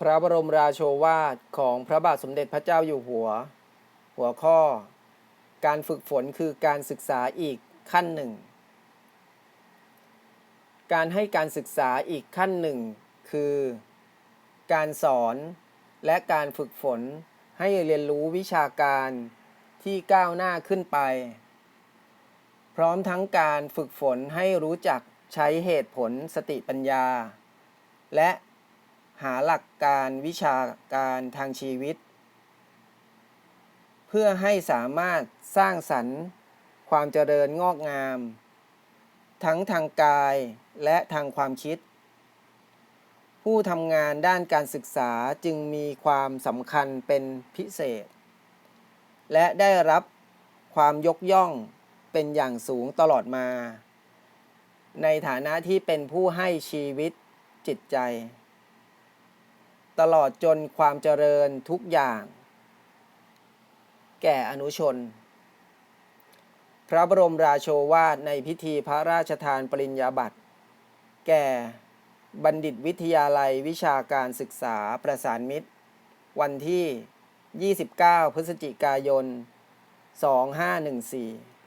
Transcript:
พระบรมราโชวาทของพระบาทสมเด็จพระเจ้าอยู่หัว หัวข้อ การฝึกฝนคือการศึกษาอีกขั้นหนึ่ง การให้การศึกษาอีกขั้นหนึ่ง คือ การสอนและการฝึกฝนให้เรียนรู้วิชาการที่ก้าวหน้าขึ้นไป พร้อมทั้งการฝึกฝนให้รู้จักใช้เหตุผลสติปัญญา และ หาหลักการวิชาการทางชีวิต เพื่อให้สามารถสร้างสรรค์ความเจริญงอกงาม ทั้งทางกายและทางความคิด ผู้ทำงานด้านการศึกษาจึงมีความสำคัญเป็นพิเศษ และได้รับความยกย่องเป็นอย่างสูงตลอดมา ในฐานะที่เป็นผู้ให้ชีวิตจิตใจ ตลอดจนความเจริญทุกอย่าง แก่อนุชน พระบรมราโชวาทในพิธีพระราชทานปริญญาบัตร แก่บัณฑิตวิทยาลัยวิชาการศึกษาประสานมิตร วันที่ 29 พฤศจิกายน 2514